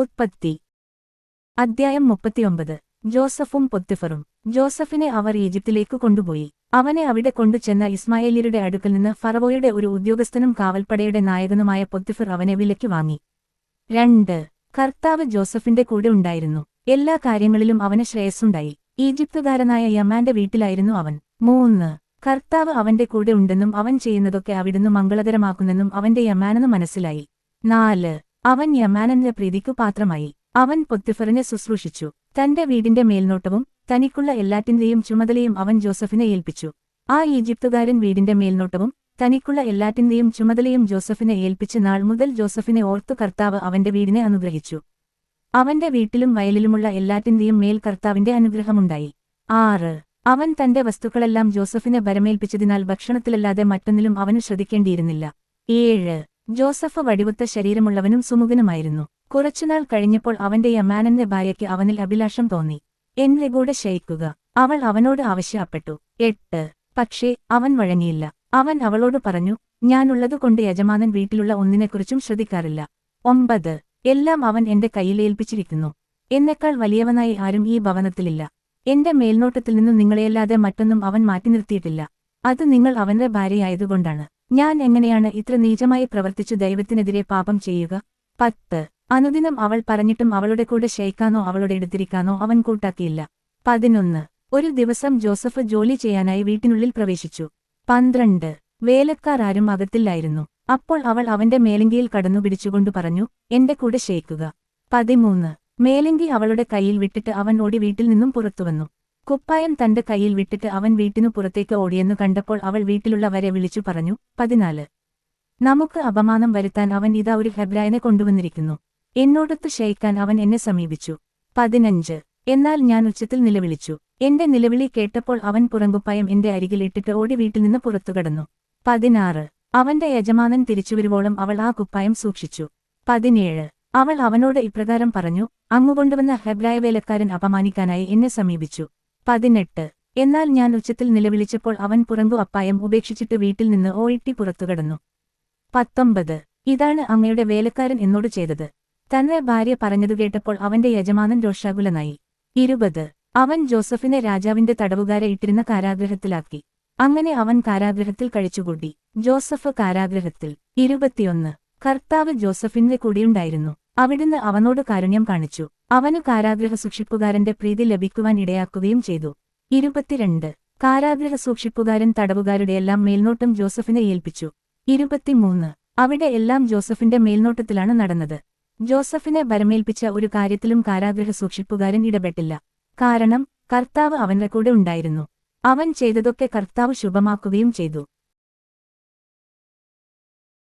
ഉത്പത്തി അദ്ധ്യായം മുപ്പത്തിയൊമ്പത്. ജോസഫും പൊത്തിഫറും. ജോസഫിനെ അവർ ഈജിപ്തിലേക്ക് കൊണ്ടുപോയി. അവനെ അവിടെ കൊണ്ടുചെന്ന ഇസ്മായേലിയുടെ അടുക്കൽ നിന്ന് ഫറവോയുടെ ഒരു ഉദ്യോഗസ്ഥനും കാവൽപ്പടയുടെ നായകനുമായ പൊത്തിഫർ അവനെ വിലയ്ക്ക് വാങ്ങി. രണ്ട്. കർത്താവ് ജോസഫിന്റെ കൂടെ ഉണ്ടായിരുന്നു. എല്ലാ കാര്യങ്ങളിലും അവന് ശ്രേയസ്സുണ്ടായി. ഈജിപ്തുകാരനായ യമാന്റെ വീട്ടിലായിരുന്നു അവൻ. മൂന്ന്. കർത്താവ് അവന്റെ കൂടെ ഉണ്ടെന്നും അവൻ ചെയ്യുന്നതൊക്കെ അവിടുന്ന് മംഗളകരമാക്കുന്നെന്നും അവന്റെ യമാനെന്ന് മനസ്സിലായി. നാല്. അവൻ യമാനന്റെ പ്രീതിക്കു പാത്രമായി. അവൻ പൊത്തിഫറിനെ ശുശ്രൂഷിച്ചു. തന്റെ വീടിന്റെ മേൽനോട്ടവും തനിക്കുള്ള എല്ലാറ്റിന്റെയും ചുമതലയും അവൻ ജോസഫിനെ ഏൽപ്പിച്ചു. ആ ഈജിപ്തുകാരൻ വീടിന്റെ മേൽനോട്ടവും തനിക്കുള്ള എല്ലാറ്റിന്റെയും ചുമതലയും ജോസഫിനെ ഏൽപ്പിച്ച നാൾ മുതൽ ജോസഫിനെ ഓർത്തു കർത്താവ് അവന്റെ വീടിനെ അനുഗ്രഹിച്ചു. അവന്റെ വീട്ടിലും വയലിലുമുള്ള എല്ലാറ്റിന്റെയും മേൽ കർത്താവിന്റെ അനുഗ്രഹമുണ്ടായി. ആറ്. അവൻ തന്റെ വസ്തുക്കളെല്ലാം ജോസഫിനെ ബരമേൽപ്പിച്ചതിനാൽ ഭക്ഷണത്തിലല്ലാതെ മറ്റൊന്നിലും അവന് ശ്രദ്ധിക്കേണ്ടിയിരുന്നില്ല. ഏഴ്. ജോസഫ് വടിവുത്ത ശരീരമുള്ളവനും സുമുഖനുമായിരുന്നു. കുറച്ചുനാൾ കഴിഞ്ഞപ്പോൾ അവന്റെ യമാനന്റെ ഭാര്യയ്ക്ക് അവനിൽ അഭിലാഷം തോന്നി. എന്നെ കൂടെ ശയിക്കുക അവൾ അവനോട് ആവശ്യപ്പെട്ടു. എട്ട്. പക്ഷേ അവൻ വഴങ്ങിയില്ല. അവൻ അവളോട് പറഞ്ഞു ഞാനുള്ളതുകൊണ്ട് യജമാനൻ വീട്ടിലുള്ള ഒന്നിനെക്കുറിച്ചും ശ്രദ്ധിക്കാറില്ല. ഒമ്പത്. എല്ലാം അവൻ എന്റെ കയ്യിൽ ഏൽപ്പിച്ചിരിക്കുന്നു. എന്നെക്കാൾ വലിയവനായി ആരും ഈ ഭവനത്തിലില്ല. എന്റെ മേൽനോട്ടത്തിൽ നിന്നും നിങ്ങളെയല്ലാതെ മറ്റൊന്നും അവൻ മാറ്റി നിർത്തിയിട്ടില്ല. അത് നിങ്ങൾ അവന്റെ ഭാര്യയായതുകൊണ്ടാണ്. ഞാൻ എങ്ങനെയാണ് ഇത്ര നീചമായി പ്രവർത്തിച്ചു ദൈവത്തിനെതിരെ പാപം ചെയ്യുക? പത്ത്. അനുദിനം അവൾ പറഞ്ഞിട്ടും അവളുടെ കൂടെ ശയിക്കാനോ അവളുടെ എടുത്തിരിക്കാനോ അവൻ കൂട്ടാക്കിയില്ല. പതിനൊന്ന്. ഒരു ദിവസം ജോസഫ് ജോലി ചെയ്യാനായി വീട്ടിനുള്ളിൽ പ്രവേശിച്ചു. പന്ത്രണ്ട്. വേലക്കാർ ആരും അകത്തില്ലായിരുന്നു. അപ്പോൾ അവൾ അവന്റെ മേലങ്കിയിൽ കടന്നു പിടിച്ചുകൊണ്ടു പറഞ്ഞു എന്റെ കൂടെ ശയിക്കുക പതിമൂന്ന്. മേലങ്കി അവളുടെ കയ്യിൽ വിട്ടിട്ട് അവൻ ഓടി വീട്ടിൽ നിന്നും പുറത്തുവന്നു കുപ്പായം തന്റെ കയ്യിൽ വിട്ടിട്ട് അവൻ വീട്ടിനു പുറത്തേക്ക് ഓടിയെന്നു കണ്ടപ്പോൾ അവൾ വീട്ടിലുള്ളവരെ വിളിച്ചു പറഞ്ഞു പതിനാല്. നമുക്ക് അപമാനം വരുത്താൻ അവൻ ഇതാ ഒരു ഹെബ്രായനെ കൊണ്ടുവന്നിരിക്കുന്നു. എന്നോടൊത്ത് ക്ഷയിക്കാൻ അവൻ എന്നെ സമീപിച്ചു. പതിനഞ്ച്. എന്നാൽ ഞാൻ ഉച്ചത്തിൽ നിലവിളിച്ചു. എന്റെ നിലവിളി കേട്ടപ്പോൾ അവൻ പുറങ്കുപ്പായം എന്റെ അരികിൽ ഇട്ടിട്ട് ഓടി വീട്ടിൽ നിന്ന് പുറത്തു കടന്നു. പതിനാറ്. അവന്റെ യജമാനൻ തിരിച്ചുവരുവോളം അവൾ ആ കുപ്പായം സൂക്ഷിച്ചു. പതിനേഴ്. അവൾ അവനോട് ഇപ്രകാരം പറഞ്ഞു അങ്ങുകൊണ്ടുവന്ന ഹെബ്രായ വേലക്കാരൻ അപമാനിക്കാനായി എന്നെ സമീപിച്ചു. പതിനെട്ട്. എന്നാൽ ഞാൻ ഉച്ചത്തിൽ നിലവിളിച്ചപ്പോൾ അവൻ പുറങ്കു അപ്പായം ഉപേക്ഷിച്ചിട്ട് വീട്ടിൽ നിന്ന് ഓയിട്ടി പുറത്തുകടന്നു പത്തൊമ്പത്. ഇതാണ് അങ്ങയുടെ വേലക്കാരൻ എന്നോട് ചെയ്തത്. തന്നെ ഭാര്യ പറഞ്ഞതു കേട്ടപ്പോൾ അവന്റെ യജമാനൻ രോഷാകുലനായി. ഇരുപത്. അവൻ ജോസഫിനെ രാജാവിന്റെ തടവുകാരെ ഇട്ടിരുന്ന കാരാഗ്രഹത്തിലാക്കി. അങ്ങനെ അവൻ കാരാഗ്രഹത്തിൽ കഴിച്ചുകൂട്ടി. ജോസഫ് കാരാഗ്രഹത്തിൽ. ഇരുപത്തിയൊന്ന്. കർത്താവ് ജോസഫിന്റെ കൂടിയുണ്ടായിരുന്നു. അവിടുന്ന് അവനോട് കാരുണ്യം കാണിച്ചു. അവനു കാരാഗ്രഹ സൂക്ഷിപ്പുകാരന്റെ പ്രീതി ലഭിക്കുവാൻ ഇടയാക്കുകയും ചെയ്തു. ഇരുപത്തിരണ്ട്. കാരാഗ്രഹ സൂക്ഷിപ്പുകാരൻ തടവുകാരുടെയെല്ലാം മേൽനോട്ടം ജോസഫിനെ ഏൽപ്പിച്ചു. ഇരുപത്തിമൂന്ന്. അവിടെ എല്ലാം ജോസഫിന്റെ മേൽനോട്ടത്തിലാണ് നടന്നത്. ജോസഫിനെ ബരമേൽപ്പിച്ച ഒരു കാര്യത്തിലും കാരാഗ്രഹ സൂക്ഷിപ്പുകാരൻ ഇടപെട്ടില്ല. കാരണം കർത്താവ് അവന്റെ കൂടെ ഉണ്ടായിരുന്നു. അവൻ ചെയ്തതൊക്കെ കർത്താവ് ശുഭമാക്കുകയും ചെയ്തു.